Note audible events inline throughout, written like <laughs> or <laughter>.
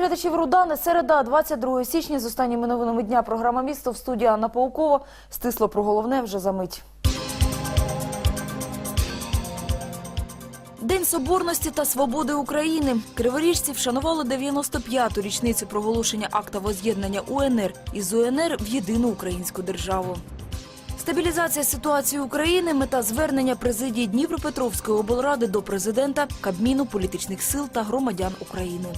Глядачів Рудани. Середа, 22 січня. З останніми новинами дня програма «Місто» в студії Анна Паукова. Стисло про головне вже за мить. День соборності та свободи України. Криворіжці вшанували 95-ту річницю проголошення акта воз'єднання УНР із УНР в єдину українську державу. Стабілізація ситуації України – мета звернення президії Дніпропетровської облради до президента, Кабміну, політичних сил та громадян України.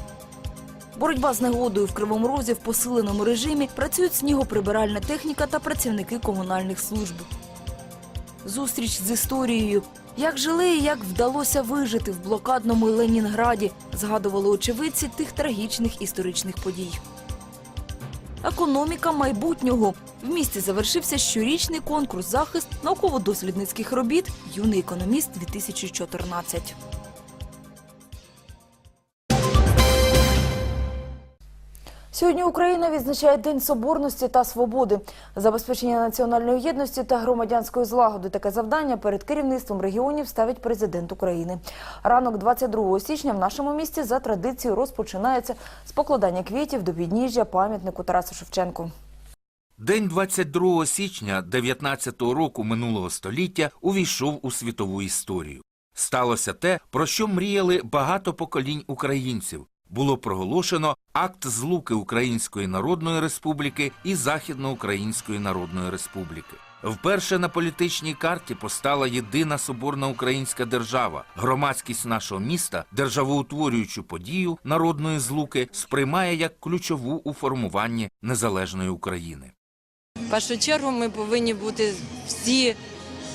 Боротьба з негодою в Кривому Розі в посиленому режимі працюють снігоприбиральна техніка та працівники комунальних служб. Зустріч з історією. Як жили і як вдалося вижити в блокадному Ленінграді, згадували очевидці тих трагічних історичних подій. Економіка майбутнього. В місті завершився щорічний конкурс захист науково-дослідницьких робіт Юний економіст 2014 Сьогодні Україна відзначає День соборності та свободи, забезпечення національної єдності та громадянської злагоди. Таке завдання перед керівництвом регіонів ставить президент України. Ранок 22 січня в нашому місті за традицією розпочинається з покладання квітів до підніжжя пам'ятнику Тарасу Шевченку. День 22 січня 19-го року минулого століття увійшов у світову історію. Сталося те, про що мріяли багато поколінь українців. Було проголошено акт злуки Української Народної Республіки і Західноукраїнської Народної Республіки. Вперше на політичній карті постала єдина соборна українська держава. Громадськість нашого міста державоутворюючу подію народної злуки сприймає як ключову у формуванні незалежної України. В першу чергу ми повинні бути всі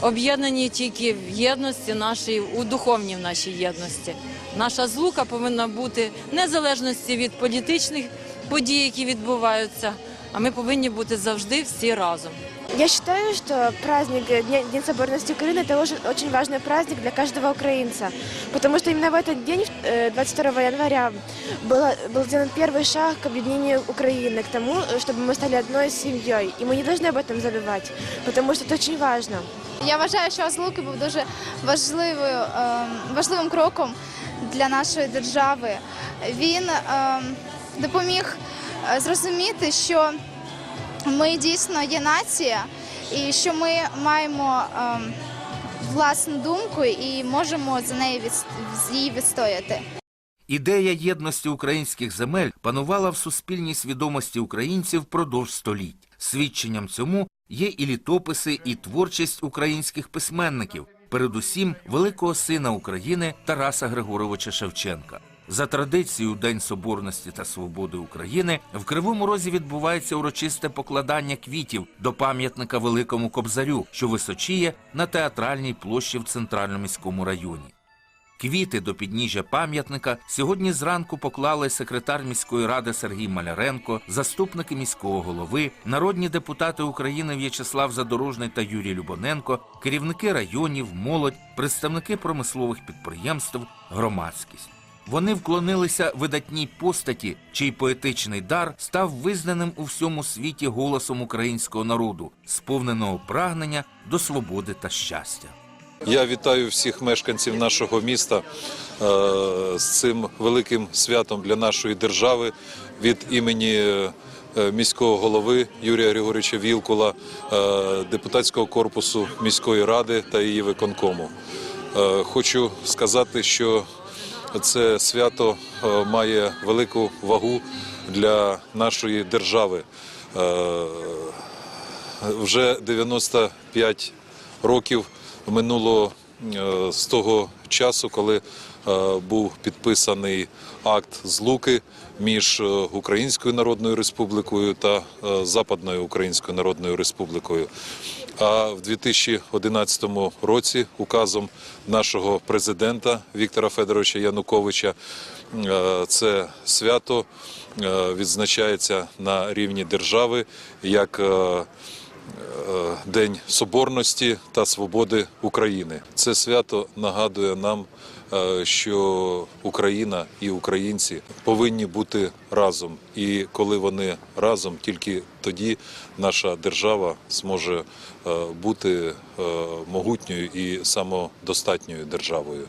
об'єднані тільки в єдності нашій, у духовній нашій єдності. Наша злука повинна бути в незалежності від політичних подій, які відбуваються, а ми повинні бути завжди всі разом. Я считаю, что праздник э, Дня- День соборности Украины – это очень, очень важный праздник для каждого украинца, потому что именно в этот день, э, 22 января, было, был сделан первый шаг к объединению Украины, к тому, э, чтобы мы стали одной семьей. И мы не должны об этом забывать, потому что это очень важно. Я вважаю, що Злуки був дуже важливою, ем, важливим кроком для нашої держави. Він ем, допоміг е, зрозуміти, що ми дійсно є нація, і що ми маємо ем, власну думку і можемо за неї її відстояти. Ідея єдності українських земель панувала в суспільній свідомості українців впродовж століть. Свідченням цьому є і літописи, і творчість українських письменників, передусім великого сина України Тараса Григоровича Шевченка. За традицією День Соборності та Свободи України в Кривому Розі відбувається урочисте покладання квітів до пам'ятника Великому Кобзарю, що височіє на театральній площі в центральному міському районі. Квіти до підніжжя пам'ятника сьогодні зранку поклали секретар міської ради Сергій Маляренко, заступники міського голови, народні депутати України В'ячеслав Задорожний та Юрій Любоненко, керівники районів, молодь, представники промислових підприємств, громадськість. Вони вклонилися видатній постаті, чий поетичний дар став визнаним у всьому світі голосом українського народу, сповненого прагнення до свободи та щастя. Я вітаю всіх мешканців нашого міста е, з цим великим святом для нашої держави від імені е, міського голови Юрія Григорьовича Вілкула, е, депутатського корпусу міської ради та її виконкому. Хочу сказати, що це свято має велику вагу для нашої держави. Вже 95 років минуло е, з того часу, коли е, був підписаний акт злуки між е, Українською Народною Республікою та Западною Українською Народною Республікою. А в 2011 році указом нашого президента Віктора Федоровича Януковича це свято відзначається на рівні держави як День Соборності та Свободи України. Це свято нагадує нам, е, що Україна і українці повинні бути разом. І коли вони разом, тільки тоді наша держава зможе е, бути е, могутньою і самодостатньою державою.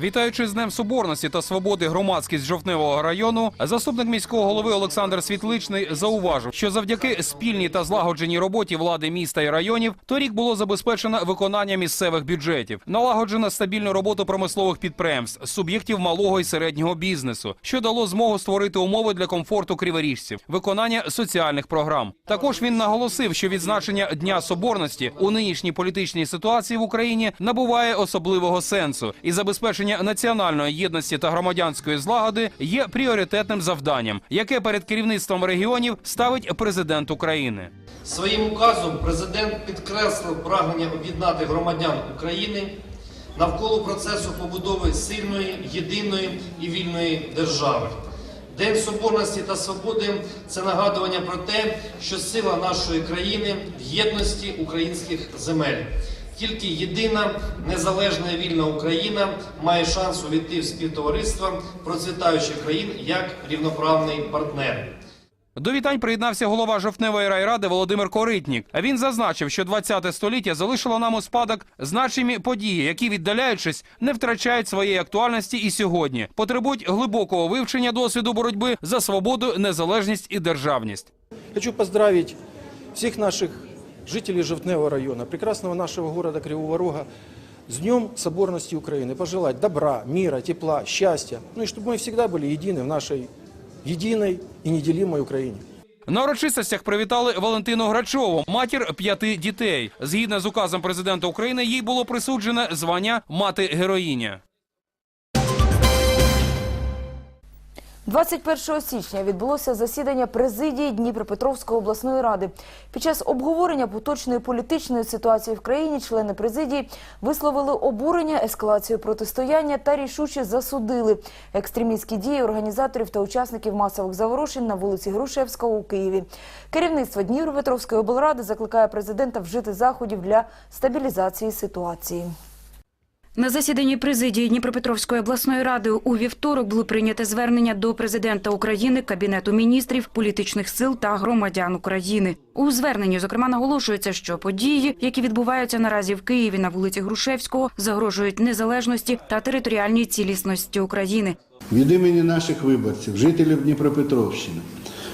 Вітаючи з Днем Соборності та свободи громадськість жовтневого району, заступник міського голови Олександр Світличний зауважив, що завдяки спільній та злагодженій роботі влади міста і районів торік було забезпечено виконання місцевих бюджетів, налагоджено стабільну роботу промислових підприємств, суб'єктів малого і середнього бізнесу, що дало змогу створити умови для комфорту криворіжців, виконання соціальних програм. Також він наголосив, що відзначення Дня Соборності у нинішній політичній ситуації в Україні набуває особливого сенсу і забезпечення національної єдності та громадянської злагоди є пріоритетним завданням, яке перед керівництвом регіонів ставить президент України. Своїм указом президент підкреслив прагнення об'єднати громадян України навколо процесу побудови сильної, єдиної і вільної держави. День Соборності та Свободи це нагадування про те, що сила нашої країни в єдності українських земель. Тільки єдина незалежна і вільна Україна має шанс увійти в співтовариство процвітаючих країн як рівноправний партнер. До вітань приєднався голова жовтневої райради Володимир Коритнік. Він зазначив, що 20 століття залишило нам у спадок значимі події, які, віддаляючись, не втрачають своєї актуальності і сьогодні, потребують глибокого вивчення досвіду боротьби за свободу, незалежність і державність. Хочу поздравить всех наших жителей Жовтневого района, прекрасного нашего города Кривого Рога, с Днем Соборности Украины. Пожелать добра, мира, тепла, счастья. Ну и чтобы мы всегда были едины в нашей единой и неделимой Украине. На урочистостях привітали Валентину Грачову, матір п'яти дітей. Згідно з указом президента України, їй було присуджене звання мати героїня. 21 січня відбулося засідання президії Дніпропетровської обласної ради. Під час обговорення поточної політичної ситуації в країні члени президії висловили обурення ескалацією протистояння та рішуче засудили екстремістські дії організаторів та учасників масових заворушень на вулиці Грушевського у Києві. Керівництво Дніпропетровської облради закликає президента вжити заходів для стабілізації ситуації. На засіданні президії Дніпропетровської обласної ради у вівторок було прийнято звернення до президента України, кабінету міністрів, політичних сил та громадян України. У зверненні зокрема наголошується, що події, які відбуваються наразі в Києві на вулиці Грушевського, загрожують незалежності та територіальній цілісності України. Від імені наших виборців, жителів Дніпропетровщини,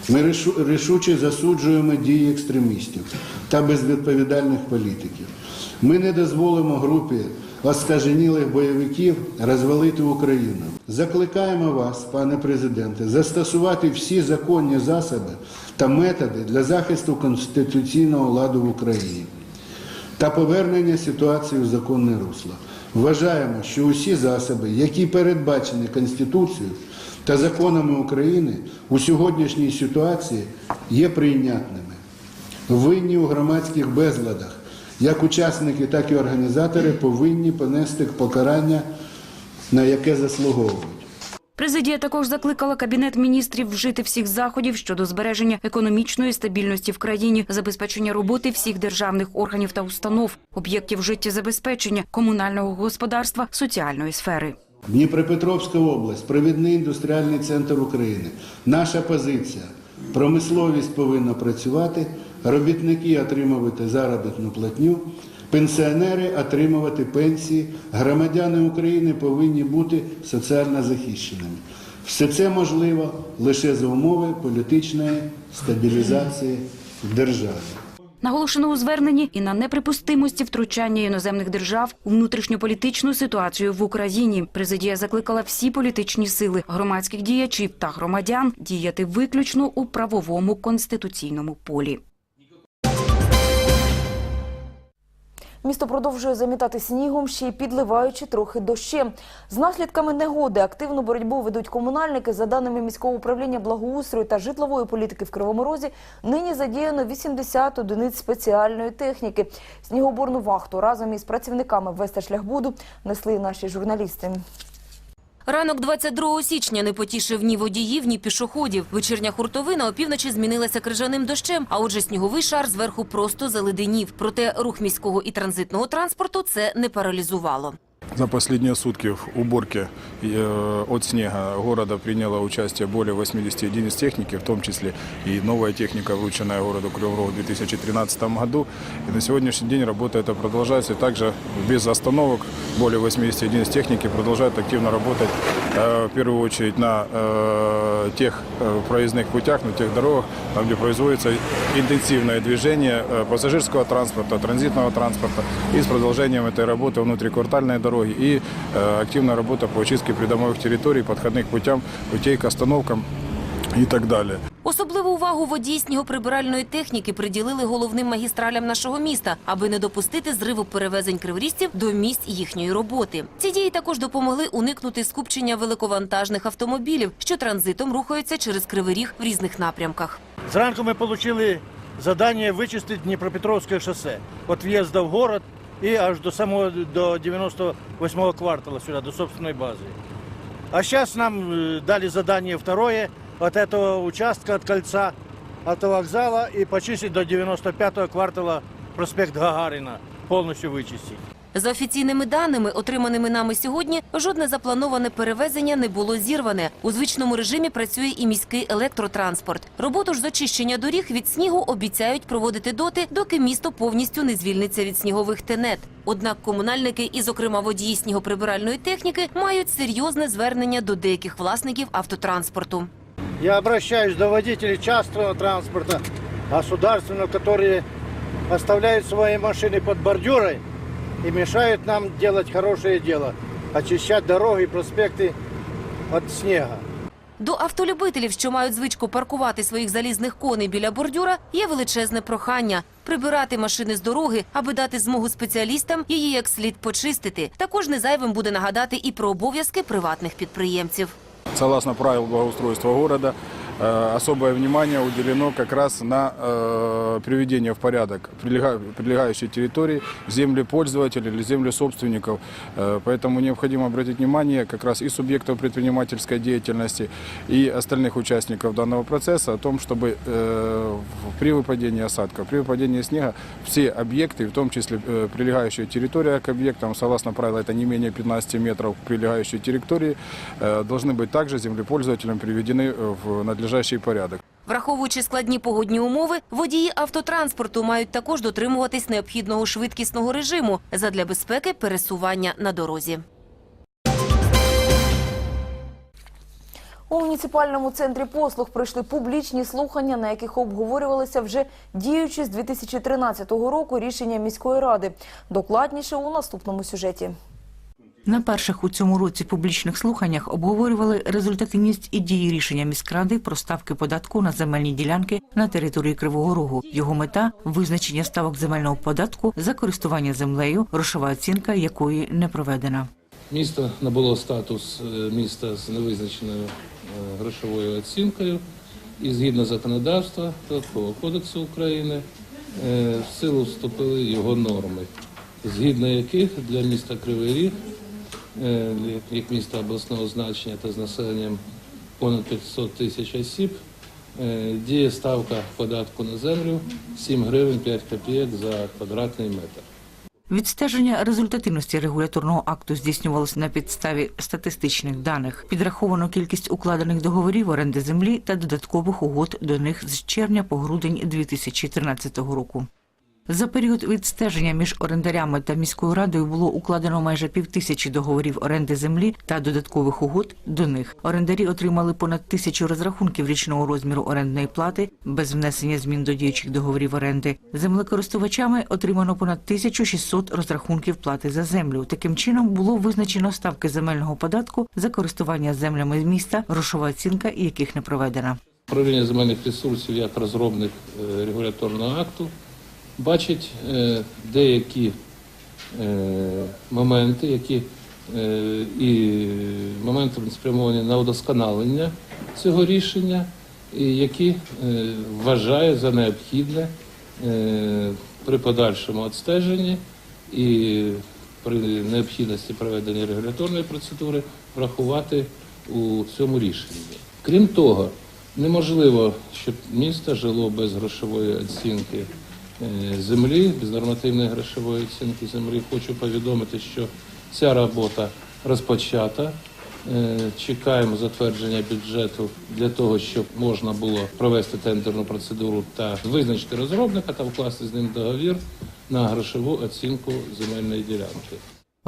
ми рішуче засуджуємо дії екстремістів та безвідповідальних політиків. Ми не дозволимо групі оскаженілих бойовиків розвалити Україну. Закликаємо вас, пане президенте, застосувати всі законні засоби та методи для захисту конституційного ладу в Україні та повернення ситуації в законне русло. Вважаємо, що усі засоби, які передбачені Конституцією та законами України у сьогоднішній ситуації, є прийнятними. Винні у громадських безладах, як учасники, так і організатори повинні понести покарання, на яке заслуговують. Президія також закликала кабінет міністрів вжити всіх заходів щодо збереження економічної стабільності в країні, забезпечення роботи всіх державних органів та установ, об'єктів життєзабезпечення, комунального господарства, соціальної сфери. Дніпропетровська область, провідний індустріальний центр України. Наша позиція. Промисловість повинна працювати, робітники отримувати заробітну платню, пенсіонери отримувати пенсії, громадяни України повинні бути соціально захищеними. Все це можливо лише за умови політичної стабілізації в державі. Наголошено у зверненні і на неприпустимості втручання іноземних держав у внутрішньополітичну ситуацію в Україні. Президія закликала всі політичні сили, громадських діячів та громадян діяти виключно у правовому конституційному полі. Місто продовжує замітати снігом, ще й підливаючи трохи дощем. З наслідками негоди активну боротьбу ведуть комунальники. За даними міського управління благоустрою та житлової політики в Кривому Розі, нині задіяно 80 одиниць спеціальної техніки. Снігоборну вахту разом із працівниками Весташляхбуду несли наші журналісти. Ранок 22 січня не потішив ні водіїв, ні пішоходів. Вечірня хуртовина опівночі змінилася крижаним дощем, а отже сніговий шар зверху просто заледенів. Проте рух міського і транзитного транспорту це не паралізувало. За последние сутки в уборке э, от снега города приняло участие более 80 единиц техники, в том числе и новая техника, врученная городу Кривому Рогу в 2013 году. И на сегодняшний день работа эта продолжается. И также без остановок более 80 единиц техники продолжают активно работать, э, в первую очередь на э, тех проездных путях, на тех дорогах, там, где производится интенсивное движение пассажирского транспорта, транзитного транспорта. И с продолжением этой работы внутриквартальной дороги и э, активная работа по очистке придомовых территорий, подходных путям, путей к остановкам и так далее. Особливу увагу водії снігоприбиральної техніки приділили головним магістралям нашого міста, аби не допустити зриву перевезень криворіжців до місць їхньої роботи. Ці дії також допомогли уникнути скупчення великовантажних автомобілів, що транзитом рухаються через кривий ріг в різних напрямках. Зранку ми отримали завдання вичистити Дніпропетровське шосе від в'їзду в город і аж до самого до 98-го квартала сюди, до собственної бази. А зараз нам е, дали задание второе от этого участка, от кольца вокзалу, и почистить до 95-го квартала проспект Гагарина, полностью вычистить. За офіційними даними, отриманими нами сьогодні, жодне заплановане перевезення не було зірване. У звичному режимі працює і міський електротранспорт. Роботу ж з очищення доріг від снігу обіцяють проводити доти, доки місто повністю не звільниться від снігових тенет. Однак комунальники і, зокрема, водії снігоприбиральної техніки мають серйозне звернення до деяких власників автотранспорту. Я обращаюсь до водителей частного транспорта, государственного, которые оставляют свои машины под бордюрой и мешают нам делать хорошее дело, очищать дороги и проспекты от снега. До автолюбителів, що мають звичку паркувати своїх залізних коней біля бордюра, є величезне прохання прибирати машини з дороги, аби дати змогу спеціалістам її як слід почистити. Також не зайвим буде нагадати і про обов'язки приватних підприємців. Согласно правил благоустройства города, особое внимание уделено как раз на э, приведение в порядок прилега- прилегающей территории землепользователей или землесобственников. Э, Поэтому необходимо обратить внимание как раз и субъектов предпринимательской деятельности, и остальных участников данного процесса о том, чтобы э, при выпадении осадков, при выпадении снега все объекты, в том числе э, прилегающая территория к объектам, согласно правилу, это не менее 15 метров прилегающей территории, э, должны быть также землепользователям приведены э, в надлежащий порядок. Враховуючи складні погодні умови, водії автотранспорту мають також дотримуватись необхідного швидкісного режиму задля безпеки пересування на дорозі. У муніципальному центрі послуг пройшли публічні слухання, на яких обговорювалися вже діючі з 2013 року рішення міської ради. Докладніше у наступному сюжеті. На перших у цьому році публічних слуханнях обговорювали результативність і дії рішення міськради про ставки податку на земельні ділянки на території Кривого Рогу. Його мета визначення ставок земельного податку за користування землею, грошова оцінка якої не проведена. Місто набуло статус е, міста з невизначеною е, грошовою оцінкою і згідно законодавства Податкового кодексу України е, в силу вступили його норми, згідно яких для міста Кривий Ріг, як міста обласного значення та з населенням понад 500 тисяч осіб, е, діє ставка податку на землю 7 гривень 5 копійок за квадратний метр. Відстеження результативності регуляторного акту здійснювалося на підставі статистичних даних. Підраховано кількість укладених договорів оренди землі та додаткових угод до них з червня по грудень 2013 року. За період відстеження між орендарями та міською радою було укладено майже півтисячі договорів оренди землі та додаткових угод до них. Орендарі отримали понад тисячу розрахунків річного розміру орендної плати без внесення змін до діючих договорів оренди. Землекористувачами отримано понад 1600 розрахунків плати за землю. Таким чином було визначено ставки земельного податку за користування землями міста, грошова оцінка яких не проведена. Управління земельних ресурсів як розробник е, регуляторного акту бачить е, деякі е, моменти, які е, і моменти спрямовані на удосконалення цього рішення, і які вважає за необхідне при подальшому відстеженні і при необхідності проведення регуляторної процедури врахувати у цьому рішенні. Крім того, неможливо, щоб місто жило без грошової оцінки землі, без нормативної грошової оцінки землі. Хочу повідомити, що Ця робота розпочата. Е, Чекаємо затвердження бюджету для того, щоб можна було провести тендерну процедуру та визначити розробника та вкласти з ним договір на грошову оцінку земельної ділянки.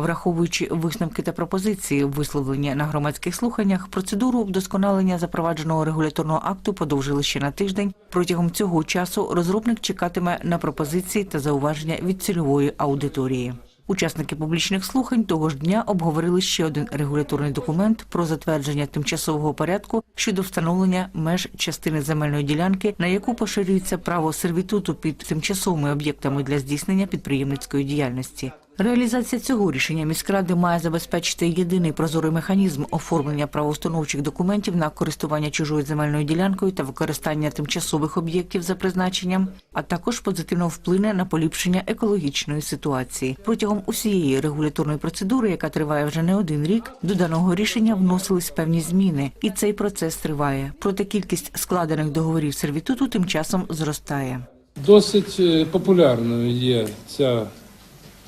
Враховуючи висновки та пропозиції, висловлені на громадських слуханнях, процедуру вдосконалення запровадженого регуляторного акту подовжили ще на тиждень. Протягом цього часу розробник чекатиме на пропозиції та зауваження від цільової аудиторії. Учасники публічних слухань того ж дня обговорили ще один регуляторний документ про затвердження тимчасового порядку щодо встановлення меж частини земельної ділянки, на яку поширюється право сервітуту під тимчасовими об'єктами для здійснення підприємницької діяльності. Реалізація цього рішення міськради має забезпечити єдиний прозорий механізм оформлення правоустановчих документів на користування чужою земельною ділянкою та використання тимчасових об'єктів за призначенням, а також позитивно вплине на поліпшення екологічної ситуації. Протягом усієї регуляторної процедури, яка триває вже не один рік, до даного рішення вносились певні зміни, і цей процес триває. Проте кількість складених договорів сервітуту тим часом зростає. Досить е, популярною є ця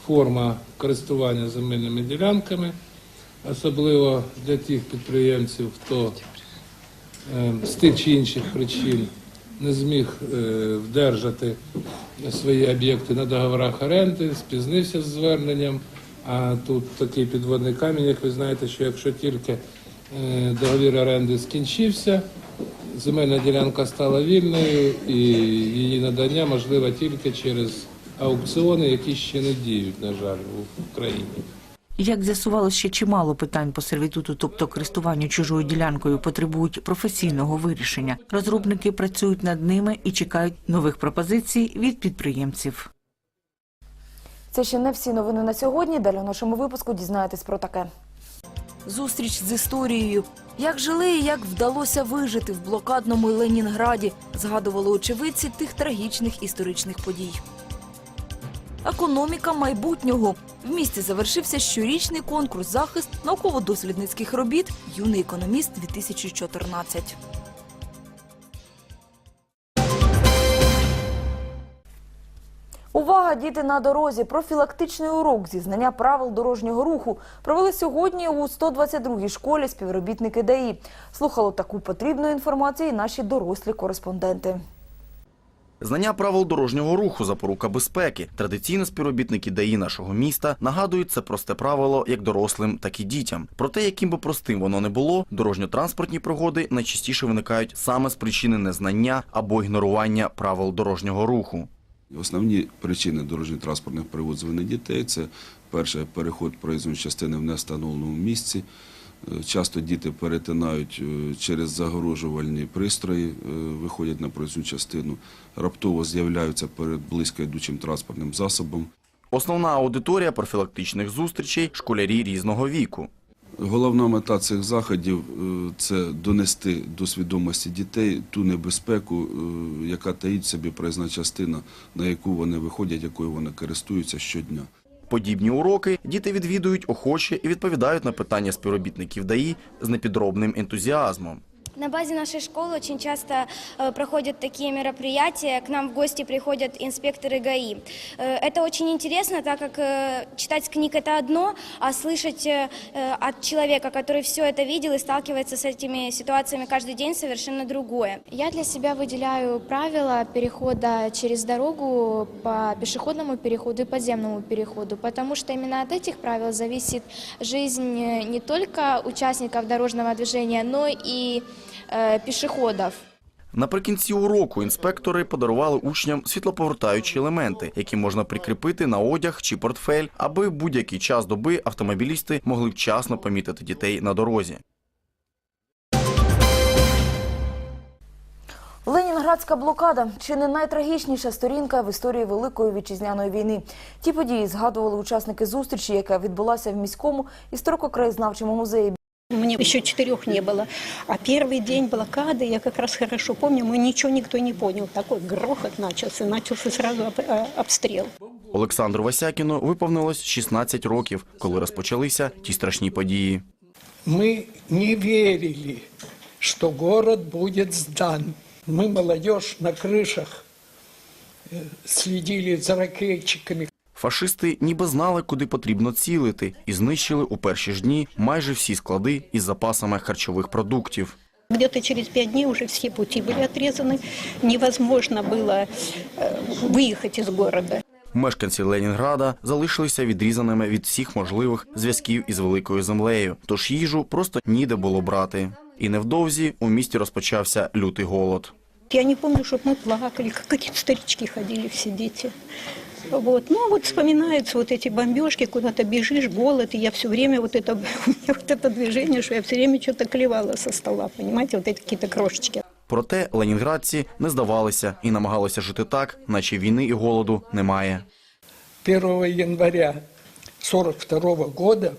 форма користування земельними ділянками, особливо для тих підприємців, хто е, з тих чи інших причин не зміг е, вдержати свої об'єкти на договорах оренди, спізнився з зверненням. А тут такий підводний камінь, як ви знаєте, що якщо тільки е, договір оренди скінчився, земельна ділянка стала вільною і її надання можливе тільки через аукціони, які ще не діють, на жаль, в Україні. Як з'ясувалося, ще чимало питань по сервітуту, тобто користуванню чужою ділянкою, потребують професійного вирішення. Розробники працюють над ними і чекають нових пропозицій від підприємців. Це ще не всі новини на сьогодні. Далі у нашому випуску дізнаєтесь про таке. Зустріч з історією. Як жили і як вдалося вижити в блокадному Ленінграді, згадували очевидці тих трагічних історичних подій. Економіка майбутнього. В місті завершився щорічний конкурс захист науково-дослідницьких робіт Юний економіст 2014 Увага, діти на дорозі! Профілактичний урок зі знання правил дорожнього руху провели сьогодні у 122-й школі співробітники ДАІ. Слухали таку потрібну інформацію і наші дорослі кореспонденти. Знання правил дорожнього руху запорука безпеки. Традиційно співробітники ДАІ нашого міста нагадують це просте правило як дорослим, так і дітям. Проте, яким би простим воно не було, дорожньо-транспортні пригоди найчастіше виникають саме з причини незнання або ігнорування правил дорожнього руху. Основні причини дорожньо-транспортних пригод з дітей це перше переход проїзної частини в нестановленому місці. Часто діти перетинають е, через загорожувальні пристрої, е, виходять на проїзну частину, раптово з'являються перед близько йдучим транспортним засобом. Основна аудиторія профілактичних зустрічей школярі різного віку. Головна мета цих заходів е, це донести до свідомості дітей ту небезпеку, яка таїть в собі проїзна частина, на яку вони виходять, якою вони користуються щодня. Подібні уроки діти відвідують охоче і відповідають на питання співробітників ДАІ з непідробним ентузіазмом. На базе нашей школы очень часто э, проходят такие мероприятия. К нам в гости приходят инспекторы ГАИ. Э, это очень интересно, так как э, читать книг это одно, а слышать от человека, который все это видел и сталкивается с этими ситуациями каждый день, совершенно другое. Я для себя выделяю правила перехода через дорогу по пешеходному переходу и подземному переходу, потому что именно от этих правил зависит жизнь не только участников дорожного движения, но и э, пешеходов. Наприкінці уроку інспектори подарували учням світлоповертаючі елементи, які можна прикріпити на одяг чи портфель, аби будь-який час доби автомобілісти могли вчасно помітити дітей на дорозі. Ленінградська блокада чи не найтрагічніша сторінка в історії Великої вітчизняної війни. Ті події згадували учасники зустрічі, яка відбулася в міському історико-краєзнавчому музеї. Мне еще четырех не было. А первый день блокады, я как раз хорошо помню, мы ничего никто не понял. Такой грохот начался, начался сразу об- э, обстрел. Олександру Васякіну виповнилось 16 років, коли розпочалися ті страшні події. Мы не верили, что город будет сдан. Мы, молодежь, на крышах э, следили за ракетчиками. Фашисти ніби знали, куди потрібно цілити, і знищили у перші ж дні майже всі склади із запасами харчових продуктів. Где-то через пять дней уже все пути были отрезаны. Невозможно было э, выехать из города. Мешканці Ленінграда залишилися відрізаними від всіх можливих зв'язків із великою землею, тож їжу просто ніде було брати. І невдовзі у місті розпочався лютий голод. Я не помню, чтобы мы плакали, как какие-то старички ходили все дети. Вот. Ну, вот вспоминаются вот эти бомбежки, куда-то бежишь, голод, и я все время вот это, у <laughs> меня вот это движение, что я все время что-то клевала со стола, понимаете, вот эти какие-то крошечки. Проте ленінградці не здавалися і намагалися жити так, наче війни і голоду немає. 1 января 1942 года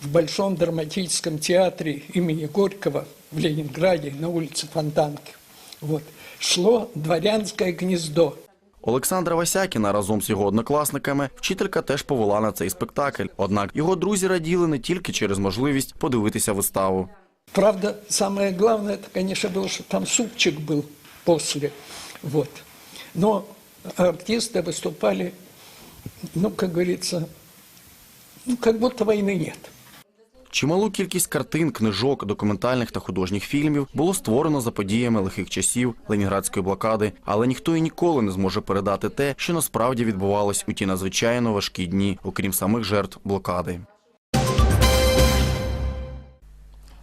в Большом драматическом театре имени Горького в Ленинграде на улице Фонтанки вот, шло «Дворянское гнездо». Олександра Васякіна разом з його однокласниками вчителька теж повела на цей спектакль. Однак його друзі раділи не тільки через можливість подивитися виставу. Правда, самое главное, это, конечно, было, что там супчик был после. Вот. Но артисты выступали, ну, как говорится, ну, как будто войны нет. Чималу кількість картин, книжок, документальних та художніх фільмів було створено за подіями лихих часів ленінградської блокади, але ніхто і ніколи не зможе передати те, що насправді відбувалось у ті надзвичайно важкі дні, окрім самих жертв блокади.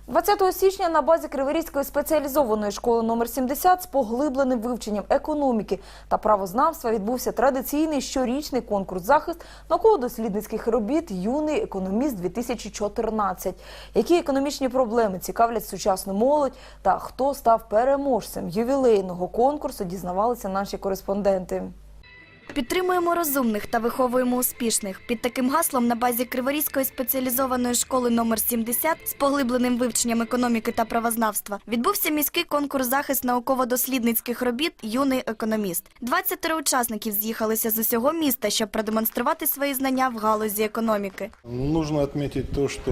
20 січня на базі Криворізької спеціалізованої школи номер 70 з поглибленим вивченням економіки та правознавства відбувся традиційний щорічний конкурс захист науково-дослідницьких робіт Юний економіст 2014 Які економічні проблеми цікавлять сучасну молодь та хто став переможцем ювілейного конкурсу, дізнавалися наші кореспонденти. Підтримуємо розумних та виховуємо успішних. Під таким гаслом на базі Криворізької спеціалізованої школи номер 70 з поглибленим вивченням економіки та правознавства відбувся міський конкурс захист науково-дослідницьких робіт Юний економіст. 20 учасників з'їхалися з усього міста, щоб продемонструвати свої знання в галузі економіки. Нужно отметить то, что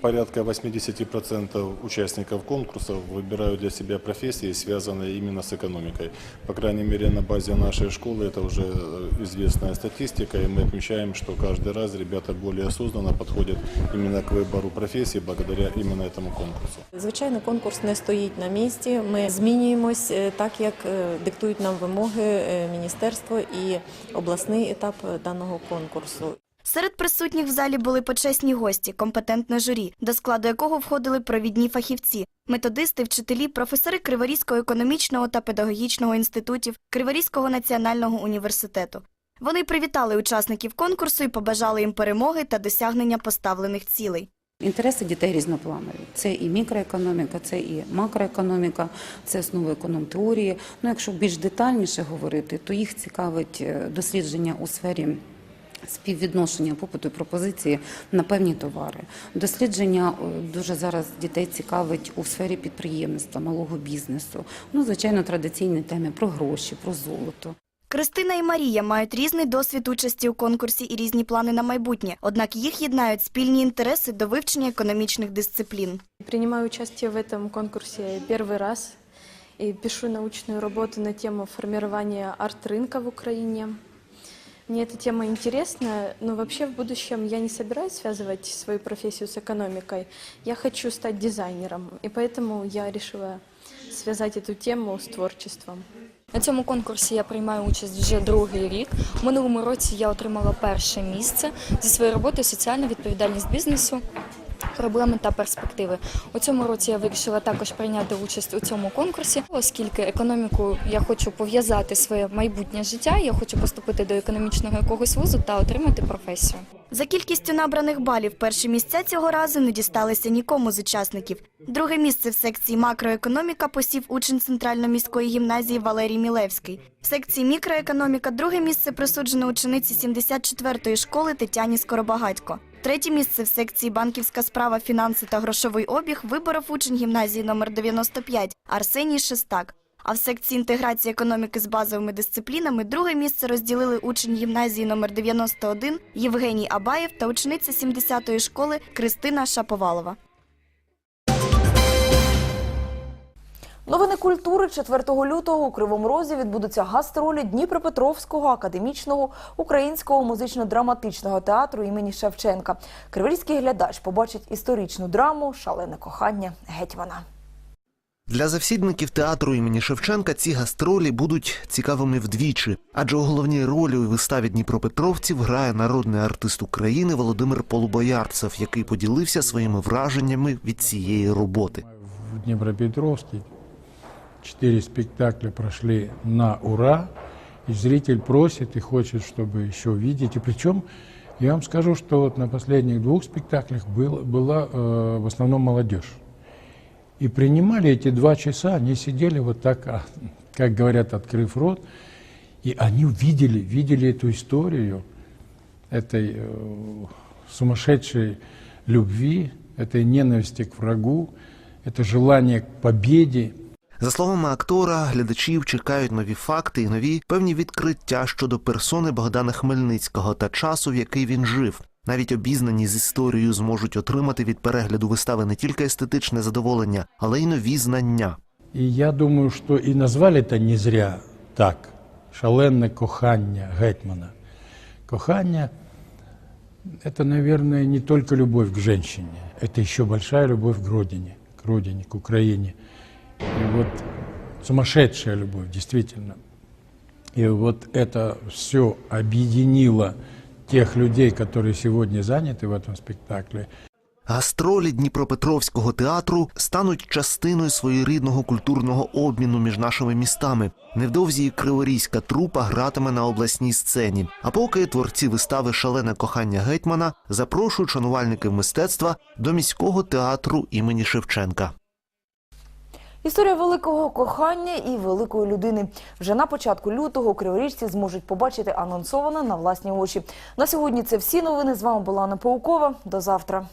порядка 80% участников конкурса выбирают для себя профессии, связанные именно с экономикой. По крайней мере, на базе нашей школы это уже э, известная статистика, и мы отмечаем, что каждый раз ребята более осознанно подходят именно к выбору профессии благодаря именно этому конкурсу. Звичайно, конкурс не стоїть на місці. Ми змінюємось е, так, як е, диктують нам вимоги е, міністерство і обласний етап е, даного конкурсу. Серед присутніх в залі були почесні гості, компетентне журі, до складу якого входили провідні фахівці, методисти, вчителі, професори Криворізького економічного та педагогічного інститутів, Криворізького національного університету. Вони привітали учасників конкурсу і побажали їм перемоги та досягнення поставлених цілей. Інтереси дітей різнопланові. Це і мікроекономіка, це і макроекономіка, це основи економтеорії. Ну, якщо більш детальніше говорити, то їх цікавить е, дослідження у сфері співвідношення попиту і пропозиції на певні товари. Дослідження е, дуже зараз дітей цікавить у сфері підприємництва, малого бізнесу. Ну, звичайно, традиційні теми про гроші, про золото. Кристина і Марія мають різний досвід участі у конкурсі і різні плани на майбутнє. Однак їх єднають спільні інтереси до вивчення економічних дисциплін. Принимаю участие в этом конкурсе первый раз и пишу научную работу на тему формирования арт-рынка в Украине. Мне эта тема интересна, но вообще в будущем я не собираюсь связывать свою профессию с экономикой. Я хочу стать дизайнером, и поэтому я решила связать эту тему с творчеством. На цьому конкурсі я приймаю участь вже другий рік. У минулому році я отримала перше місце зі своєю роботою соціальна відповідальність бізнесу. Проблеми та перспективи у цьому році я вирішила також прийняти участь у цьому конкурсі, оскільки економіку я хочу пов'язати своє майбутнє життя. Я хочу поступити до економічного якогось вузу та отримати професію. За кількістю набраних балів перші місця цього разу не дісталися нікому з учасників. Друге місце в секції макроекономіка посів учень центрально-міської гімназії Валерій Мілевський. В секції мікроекономіка друге місце присуджено учениці 74-ї школи Тетяні Скоробагатько. Третє місце в секції банківська справа, фінанси та грошовий обіг виборов учень гімназії номер 95 Арсеній Шестак. А в секції інтеграції економіки з базовими дисциплінами друге місце розділили учень гімназії номер 91 Євгеній Абаєв та учениця 70-ї школи Новини культури 4 лютого у Кривому Розі відбудуться гастролі Дніпропетровського академічного українського музично-драматичного театру імені Шевченка. Криворізький глядач побачить історичну драму Шалене кохання гетьмана. Для завсідників театру імені Шевченка ці гастролі будуть цікавими вдвічі, адже у головній ролі у виставі Дніпропетровців грає народний артист України Володимир Полубоярцев, який поділився своїми враженнями від цієї роботи. в Днепропетровске. Четыре спектакля прошли на ура, и зритель просит и хочет, чтобы еще видеть. И причем я вам скажу, что вот на последних двух спектаклях был, была э, в основном молодежь. И принимали эти два часа, они сидели вот так, а, как говорят, открыв рот, и они видели, видели эту историю этой э, сумасшедшей любви, этой ненависти к врагу, это желание к победе. За словами актора, глядачів чекають нові факти і нові певні відкриття щодо персони Богдана Хмельницького та часу, в який він жив. Навіть обізнані з історією зможуть отримати від перегляду вистави не тільки естетичне задоволення, але й нові знання. И я думаю, что и назвали это не зря так. Шаленне кохання Гетмана. Кохання – это, наверное, не только любовь к женщине. Это еще большая любовь к родине, к родине, к Украине. И вот сумасшедшая любовь, действительно. И вот это все объединило тех людей, которые сегодня заняты в этом спектакле. Гастролі Дніпропетровського театру стануть частиною своєрідного культурного обміну між нашими містами. Невдовзі і криворізька трупа гратиме на обласній сцені. А поки творці вистави Шалене кохання гетьмана запрошують шанувальників мистецтва до міського театру імені Шевченка. Історія великого кохання і великої людини вже на початку лютого криворіжці зможуть побачити анонсоване на власні очі. На сьогодні це всі новини. З вами була Анна Паукова. До завтра.